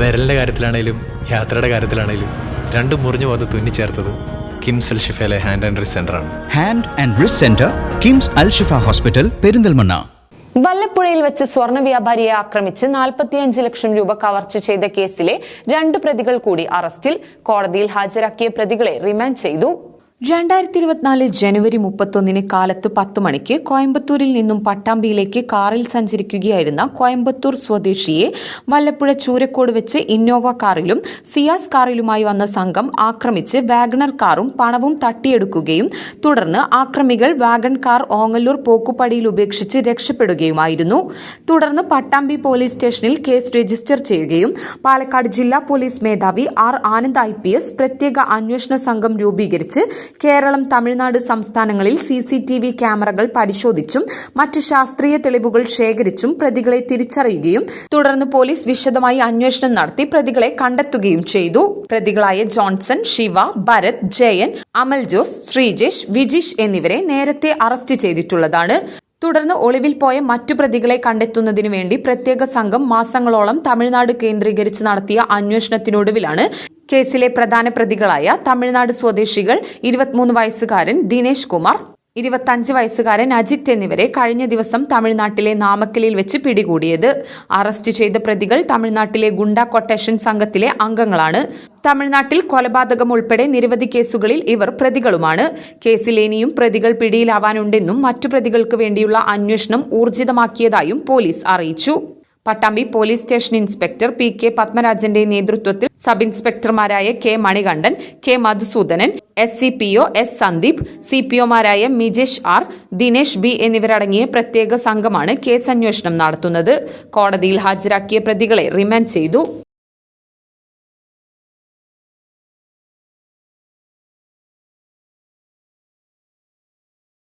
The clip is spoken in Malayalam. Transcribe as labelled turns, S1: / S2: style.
S1: വിരലിന്റെ കാര്യത്തിലാണേലും യാത്രയുടെ കാര്യത്തിലാണേലും രണ്ടും മുറിഞ്ഞു പോകാതെ തുന്നിച്ചേർത്തത് കിംസ് അൽ ഷിഫയിലെ ഹാൻഡ് ആൻഡ് റിസ് ആണ്.
S2: Hand and wrist centre KIMS Al Shifa hospital Perinthalmanna.
S3: വല്ലപ്പുഴയിൽ വെച്ച് സ്വർണ വ്യാപാരിയെ ആക്രമിച്ച് നാൽപ്പത്തിയഞ്ച് ലക്ഷം രൂപ കവർച്ച ചെയ്ത കേസിലെ രണ്ട് പ്രതികൾ കൂടി അറസ്റ്റിൽ. കോടതിയിൽ ഹാജരാക്കിയ പ്രതികളെ റിമാൻഡ് ചെയ്തു. രണ്ടായിരത്തി ഇരുപത്തിനാല് ജനുവരി മുപ്പത്തൊന്നിന് കാലത്ത് പത്ത് മണിക്ക് കോയമ്പത്തൂരിൽ നിന്നും പട്ടാമ്പിയിലേക്ക് കാറിൽ സഞ്ചരിക്കുകയായിരുന്ന കോയമ്പത്തൂർ സ്വദേശിയെ വല്ലപ്പുഴ ചൂരക്കോട് വെച്ച് ഇന്നോവ കാറിലും സിയാസ് കാറിലുമായി വന്ന സംഘം ആക്രമിച്ച് വാഗണർ കാറും പണവും തട്ടിയെടുക്കുകയും തുടർന്ന് ആക്രമികൾ വാഗൺ കാർ ഓങ്ങല്ലൂർ പോക്കുപടിയിൽ ഉപേക്ഷിച്ച് രക്ഷപ്പെടുകയുമായിരുന്നു. തുടർന്ന് പട്ടാമ്പി പോലീസ് സ്റ്റേഷനിൽ കേസ് രജിസ്റ്റർ ചെയ്യുകയും പാലക്കാട് ജില്ലാ പോലീസ് മേധാവി ആർ ആനന്ദ് ഐ പ്രത്യേക അന്വേഷണ സംഘം രൂപീകരിച്ച് കേരളം തമിഴ്നാട് സംസ്ഥാനങ്ങളിൽ സിസിടിവി ക്യാമറകൾ പരിശോധിച്ചും മറ്റ് ശാസ്ത്രീയ തെളിവുകൾ ശേഖരിച്ചും പ്രതികളെ തിരിച്ചറിയുകയും തുടർന്ന് പോലീസ് വിശദമായി അന്വേഷണം നടത്തി പ്രതികളെ കണ്ടെത്തുകയും ചെയ്തു. പ്രതികളായ ജോൺസൺ ശിവ ഭരത് ജയൻ അമൽ ജോസ് ശ്രീജേഷ് വിജീഷ് എന്നിവരെ നേരത്തെ അറസ്റ്റ് ചെയ്തിട്ടുള്ളതാണ്. തുടർന്ന് ഒളിവിൽ പോയ മറ്റു പ്രതികളെ കണ്ടെത്തുന്നതിനു വേണ്ടി പ്രത്യേക സംഘം മാസങ്ങളോളം തമിഴ്നാട് കേന്ദ്രീകരിച്ച് നടത്തിയ അന്വേഷണത്തിനൊടുവിലാണ് കേസിലെ പ്രധാന പ്രതികളായ തമിഴ്നാട് സ്വദേശികൾ ഇരുപത്തിമൂന്ന് വയസ്സുകാരൻ ദിനേശ് കുമാർ ഇരുപത്തഞ്ച് വയസ്സുകാരൻ അജിത്ത് എന്നിവരെ കഴിഞ്ഞ ദിവസം തമിഴ്നാട്ടിലെ നാമക്കലിൽ വെച്ച് പിടികൂടിയത്. അറസ്റ്റ് ചെയ്ത പ്രതികൾ തമിഴ്നാട്ടിലെ ഗുണ്ട കൊട്ടേഷൻ സംഘത്തിലെ അംഗങ്ങളാണ്. തമിഴ്നാട്ടിൽ കൊലപാതകം ഉൾപ്പെടെ നിരവധി കേസുകളിൽ ഇവർ പ്രതികളുമാണ്. കേസിൽ ഇനിയും പ്രതികൾ പിടിയിലാവാനുണ്ടെന്നും മറ്റു പ്രതികൾക്ക് വേണ്ടിയുള്ള അന്വേഷണം ഊർജിതമാക്കിയതായും പോലീസ് അറിയിച്ചു. Pattambi police station inspector P K പത്മരാജന്റെ നേതൃത്വത്തിൽ sub ഇൻസ്പെക്ടർമാരായ K Manikandan K Madhusudanan S C P O S Sandeep C P ഒമാരായ Mijesh R Dinesh B എന്നിവരടങ്ങിയ പ്രത്യേക സംഘമാണ് കേസ് അന്വേഷണം നടത്തുന്നത്. കോടതിയിൽ ഹാജരാക്കിയ പ്രതികളെ റിമാൻഡ് ചെയ്തു.